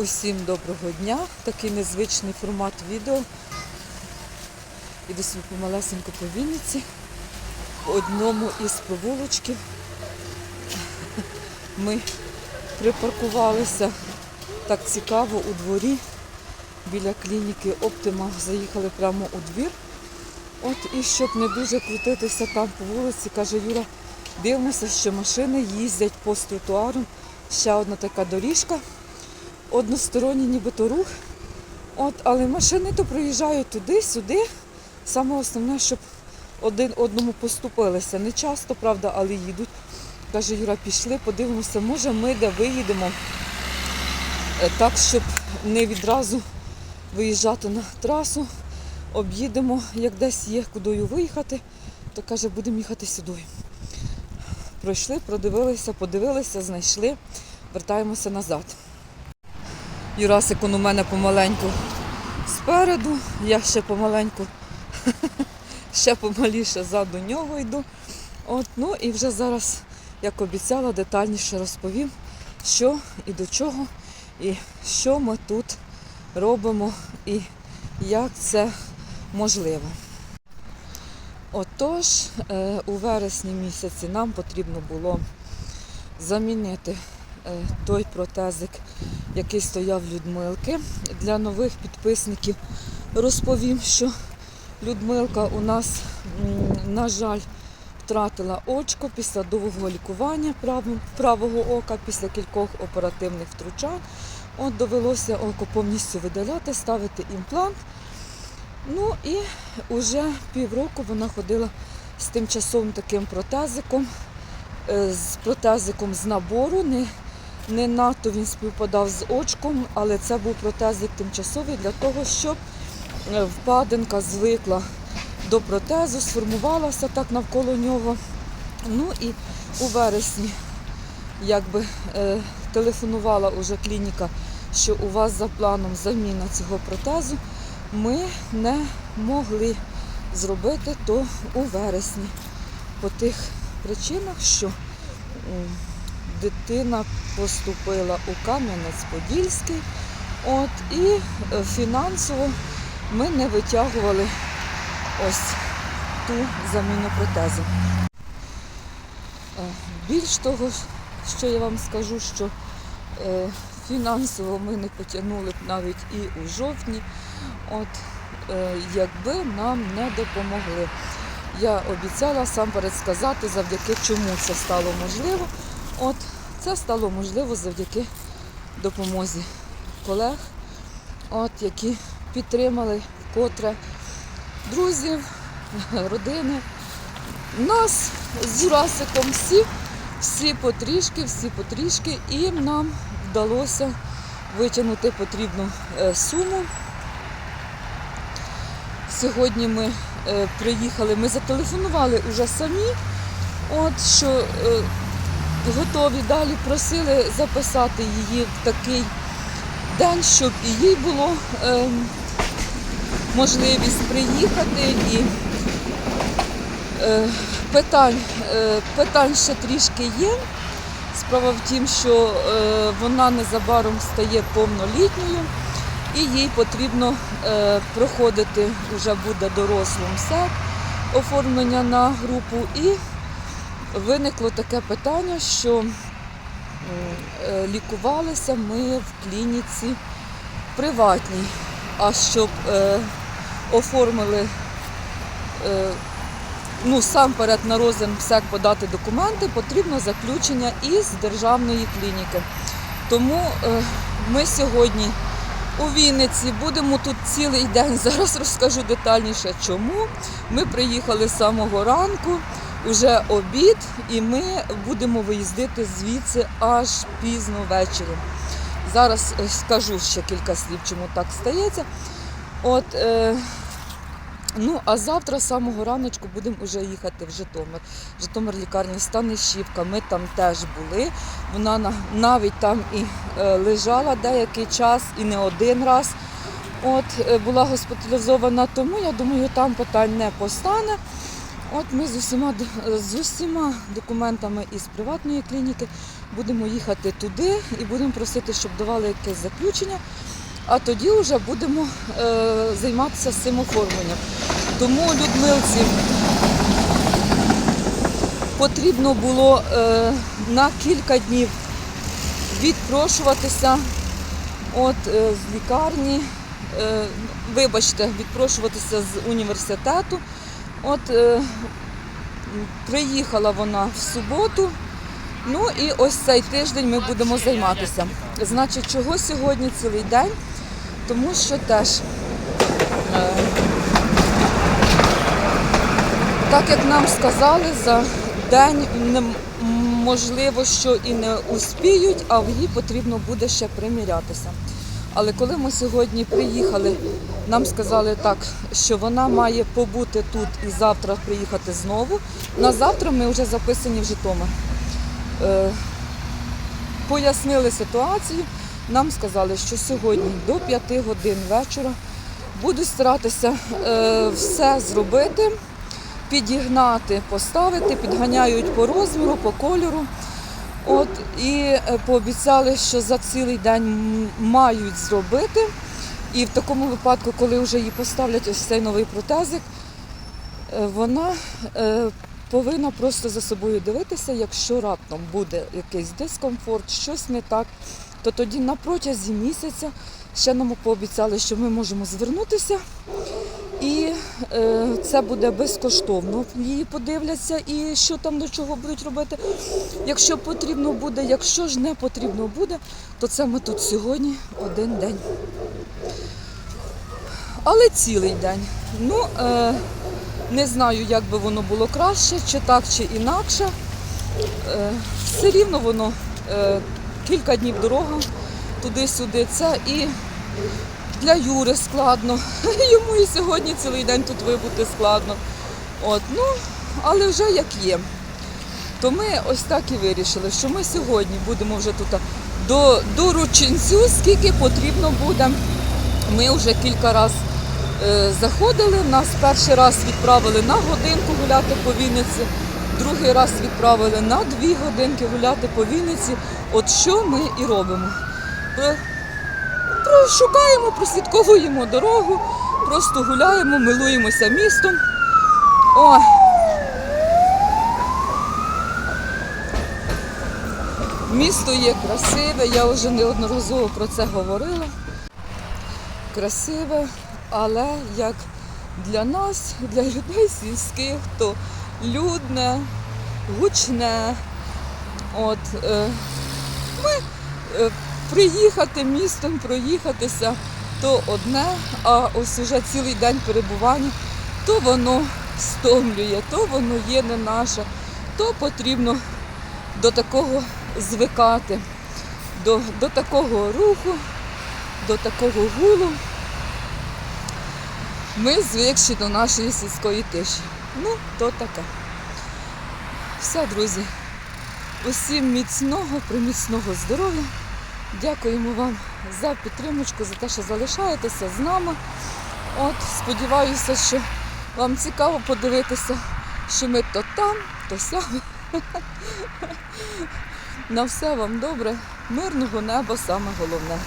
Усім доброго дня. Такий незвичний формат відео. Іду собі помалесенько по Вінниці. В одному із провулочків ми припаркувалися так цікаво у дворі біля клініки Оптима. Заїхали прямо у двір. От і щоб не дуже крутитися там по вулиці, каже Юра, дивимося, що машини їздять по тротуару. Ще одна така доріжка односторонній нібито рух. От, але машини то проїжджають туди-сюди. Саме основне, щоб один одному поступилися. Не часто, правда, але їдуть. Каже, Юра, пішли, подивимося, може ми де виїдемо е, так, щоб не відразу виїжджати на трасу. Об'їдемо, як десь є кудою виїхати, то каже, будемо їхати сюди. Пройшли, продивилися, подивилися, знайшли, вертаємося назад. Юрасик у мене помаленьку спереду, я ще помаленьку, ще помаліше ззаду нього йду. От, ну і вже зараз, як обіцяла, детальніше розповім, що і до чого, і що ми тут робимо, і як це можливо. Отож, е, у вересні місяці нам потрібно було замінити той протезик, який стояв Людмилки. Для нових підписників розповім, що Людмилка у нас, на жаль, втратила очко після довгого лікування правого ока, після кількох оперативних втручань. От довелося око повністю видаляти, ставити імплант. Ну і вже півроку вона ходила з тимчасовим таким протезиком, е, з протезиком з набору. Не, не надто він співпадав з очком, але це був протезик тимчасовий для того, щоб е, впадинка звикла до протезу, сформувалася так навколо нього. Ну і у вересні якби е, телефонувала уже клініка, що у вас за планом заміна цього протезу. Ми не могли зробити то у вересні по тих причинах, що дитина поступила у Кам'янець-Подільський. От, і е, фінансово ми не витягували ось ту заміну протезу. Е, Більш того, що я вам скажу, що е, фінансово ми не потягнули б навіть і у жовтні, от, якби нам не допомогли. Я обіцяла сам перед сказати, завдяки чому це стало можливо. От це стало можливо завдяки допомозі колег, от, які підтримали вкотре друзів, родини. Нас з Юрасиком всі, всі потрішки, всі потрішки, і нам вдалося витягнути потрібну е, суму. Сьогодні ми е, приїхали, ми зателефонували уже самі, от що е, готові далі просили записати її в такий день, щоб їй було е, можливість приїхати і е, питань, е, питань ще трішки є. Справа в тім, що е, вона незабаром стає повнолітньою і їй потрібно е, проходити вже буде дорослим СЕП оформлення на групу. І виникло таке питання, що е, лікувалися ми в клініці приватній, а щоб е, оформили е, ну, сам перед на розгляд подати документи, потрібно заключення із державної клініки. Тому ми сьогодні у Вінниці будемо тут цілий день. Зараз розкажу детальніше, чому. Ми приїхали з самого ранку, вже обід, і ми будемо виїздити звідси аж пізно ввечері. Зараз скажу ще кілька слів, чому так стається. От, е, Ну, а завтра з самого раночку будемо вже їхати в Житомир. Житомир лікарня Станишівка. Ми там теж були. Вона навіть там і е, лежала деякий час, і не один раз. От, е, була госпіталізована, тому я думаю, там питань не постане. От ми з усіма, з усіма документами із приватної клініки будемо їхати туди і будемо просити, щоб давали якесь заключення, а тоді вже будемо е, займатися цим оформленням. Тому Людмилці потрібно було е, на кілька днів відпрошуватися от, е, з лікарні, е, вибачте, відпрошуватися з університету. От е, приїхала вона в суботу. Ну і ось цей тиждень ми будемо займатися. Значить, чого сьогодні цілий день? Тому що теж, е, так як нам сказали, за день нем- можливо, що і не успіють, а в її потрібно буде ще примірятися. Але коли ми сьогодні приїхали, нам сказали так, що вона має побути тут і завтра приїхати знову. На завтра ми вже записані в Житомир. Е, пояснили ситуацію. Нам сказали, що сьогодні до 5 годин вечора будуть старатися е, все зробити, підігнати, поставити, підганяють по розміру, по кольору. От, і е, пообіцяли, що за цілий день мають зробити. І в такому випадку, коли вже їй поставлять ось цей новий протезик, е, вона е, повинна просто за собою дивитися, якщо раптом буде якийсь дискомфорт, щось не так, то тоді на протязі місяця ще нам пообіцяли, що ми можемо звернутися. І е, це буде безкоштовно. Її подивляться і що там до чого будуть робити. Якщо потрібно буде, якщо ж не потрібно буде, то це ми тут сьогодні один день. Але цілий день. Ну, е, не знаю, як би воно було краще, чи так, чи інакше. Е, все рівно воно е, кілька днів дорога туди-сюди. Це і для Юри складно. Йому і сьогодні цілий день тут вибути складно. От, ну, але вже як є. То ми ось так і вирішили, що ми сьогодні будемо вже тут до, до рученцю, скільки потрібно буде. Ми вже кілька разів е, заходили. Нас перший раз відправили на годинку гуляти по Вінниці, другий раз відправили на дві годинки гуляти по Вінниці. От що ми і робимо. Шукаємо, прослідковуємо дорогу, просто гуляємо, милуємося містом. Ой. Місто є красиве, я вже неодноразово про це говорила. Красиве, але як для нас, для людей сільських, то людне, гучне. От, е, ми е, приїхати містом, проїхатися то одне, а ось уже цілий день перебування, то воно стомлює, то воно є не наше, то потрібно до такого звикати, до, до такого руху, до такого гулу. Ми звикші до нашої сільської тиші. Ну, то таке. Все, друзі. Усім міцного, приміцного здоров'я. Дякуємо вам за підтримку, за те, що залишаєтеся з нами. От, сподіваюся, що вам цікаво подивитися, що ми то там, то сям. На все вам добре, мирного неба саме головне.